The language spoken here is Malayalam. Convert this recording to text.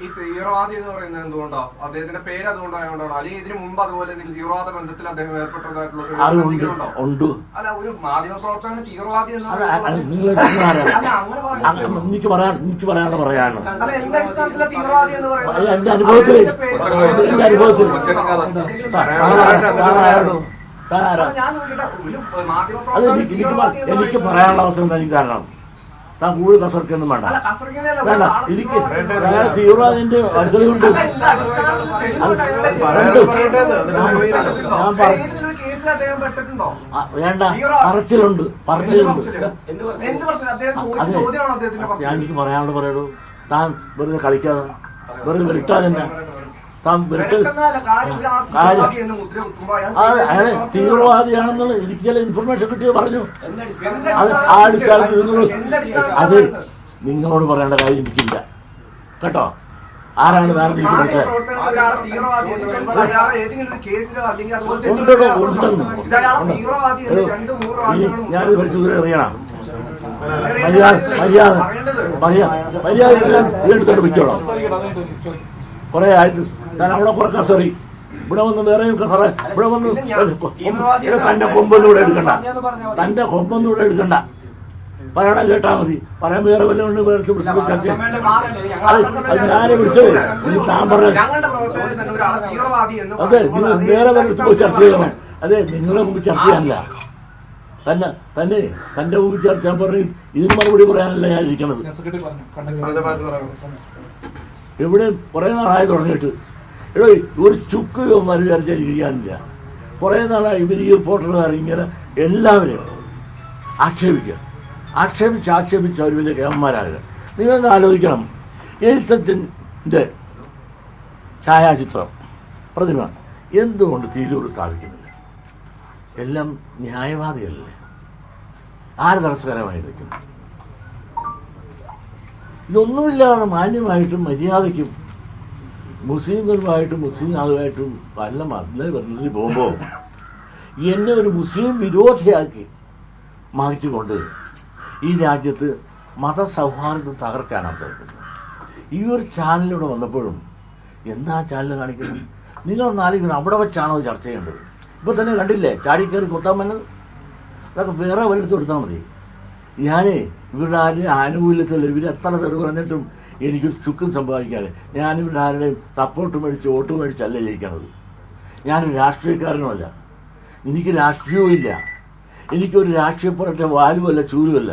ഈ തീവ്രവാദി എന്ന് പറയുന്നത് എന്തുകൊണ്ടോ? അദ്ദേഹത്തിന്റെ പേര് അതുകൊണ്ടായോണ്ടാണോ അല്ലെങ്കിൽ ഇതിനു മുമ്പ് അതുപോലെ എന്തെങ്കിലും തീവ്രവാദ ബന്ധത്തിൽ അദ്ദേഹം ഏർപ്പെട്ടതായിട്ടുള്ള ഉണ്ട് അല്ല ഒരു മാധ്യമ പ്രവർത്തകന് തീവ്രവാദി പറയാൻ എനിക്ക് പറയാൻ എനിക്ക് പറയാനുള്ള പറയാണ് എന്റെ അനുഭവത്തിൽ എന്റെ അനുഭവത്തിൽ അത് എനിക്ക് പറയാനുള്ള അവസരം തന്നെ കാരണം താൻ കൂടുതൽ കസർക്കൊന്നും വേണ്ട. വേണ്ട. എനിക്ക് ഞാൻ പറയട്ടെ, അത് ഞാൻ ഉണ്ടോ? ഞാൻ പറ ഏതെങ്കിലും ഒരു കേസിൽ അദ്ദേഹം പെട്ടിട്ടുണ്ടോ? വേണ്ട. പറച്ചിലുണ്ട്. പറച്ചിലുണ്ട്. ഞാൻ എനിക്ക് പറയാനുള്ള പറയൂ. താൻ വെറുതെ കളിക്കാതെ വെറുതെ തന്നെ. അയാളെ തീവ്രവാദി തീവ്രവാദിയാണെന്നുള്ള എനിക്ക് ചില ഇൻഫർമേഷൻ കിട്ടിയോ പറഞ്ഞു. അത് ആ അടിസ്ഥാനത്തിൽ നിങ്ങൾ അത്? നിങ്ങളോട് പറയേണ്ട കാര്യം എനിക്കില്ല. കേട്ടോ? ആരാണ് ഉണ്ടോ ഉണ്ടെന്ന്. മുമ്പ് ഞാനിത് പരിശോധന അറിയണം? മര്യാദ മര്യാദ. മര്യാദ മര്യാദ എടുത്തോണ്ട് വെച്ചോളാം കുറെ ആയത് ഞാൻ അവിടെ കുറെ കസറി. ഇവിടെ വന്ന് വേറെയും കസറ. ഇവിടെ വന്ന് തന്റെ കൊമ്പൊന്നും ഇവിടെ എടുക്കണ്ട. തന്റെ കൊമ്പൊന്നും ഇവിടെ എടുക്കണ്ട. പറയണ കേട്ടാ മതി. പറയാൻ വേറെ വല്ല വേറെ ചർച്ച. അത് ഞാനെ വിളിച്ചത്? നീ താൻ പറഞ്ഞ അതെ നിങ്ങൾ അത് വേറെ വല്ല വല്ലതും പോയി ചർച്ച ചെയ്യണം. അതെ നിങ്ങളെ മുമ്പ് ചർച്ച ചെയ്യാനില്ല. തന്നെ തന്നെ തന്റെ മുമ്പ് ചർച്ച ഞാൻ പറഞ്ഞു ഇതിന് മറുപടി പറയാനല്ല ഞാൻ ഇരിക്കണത്. എവിടെയും കുറെ നാളായി തുടങ്ങിയിട്ട്. എടോ ഒരു ചുക്ക് ഇവന്മാർ വിചാരിച്ചാൽ ഇരിക്കാനില്ല കുറേ നാളായി ഇവർ ഈ റിപ്പോർട്ടർമാർ ഇങ്ങനെ എല്ലാവരെയും ആക്ഷേപിക്കുക. ആക്ഷേപിച്ച് ആക്ഷേപിച്ച് അവർ വലിയ കേമന്മാരാകുക നിങ്ങളൊന്ന് ആലോചിക്കണം. എഴുത്തച്ഛന്റെ ഛായാചിത്രം പ്രതിമ എന്തുകൊണ്ട് തിരൂർ സ്ഥാപിക്കുന്നില്ല? എല്ലാം ന്യായവാദികളല്ലേ ആര് തടസ്സകരമായി നിൽക്കുന്നു? ഇതൊന്നുമില്ലാതെ മാന്യമായിട്ടും മര്യാദയ്ക്കും മുസ്ലിങ്ങളുമായിട്ടും മുസ്ലിം ആളുമായിട്ടും പല മദ്യ ബന്ധത്തിൽ പോകുമ്പോൾ എന്നെ ഒരു മുസ്ലിം വിരോധിയാക്കി മാറ്റിക്കൊണ്ട് ഈ രാജ്യത്ത് മതസൗഹാർദ്ദം തകർക്കാനാണ് ശ്രമിക്കുന്നത്. ഈ ഒരു ചാനലിലൂടെ വന്നപ്പോഴും എന്താ ചാനൽ കാണിക്കുന്നത്? നിങ്ങൾ ആലോചിക്കണം അവിടെ വെച്ചാണോ ചർച്ച ചെയ്യേണ്ടത്? ഇപ്പോൾ തന്നെ കണ്ടില്ലേ ചാടിക്കയറി കൊത്താൻ വന്നത്? അതൊക്കെ വേറെ വല്ലതും എടുത്താൽ മതി. ഞാനേ ഇവരുടെ ആരും ആനുകൂല്യത്തിൽ ഇവർ എത്ര തെറി പറഞ്ഞിട്ടും എനിക്കൊരു ചുക്കും സംഭവിക്കാതെ ഞാൻ ഇവരുടെ ആരുടെയും സപ്പോർട്ട് മേടിച്ച് വോട്ട് മേടിച്ചല്ല ജയിക്കണത്. ഞാനൊരു രാഷ്ട്രീയക്കാരനുമല്ല. എനിക്ക് രാഷ്ട്രീയവും ഇല്ല എനിക്കൊരു രാഷ്ട്രീയ പോരട്ടെ വാലുമല്ല ചൂലുമല്ല.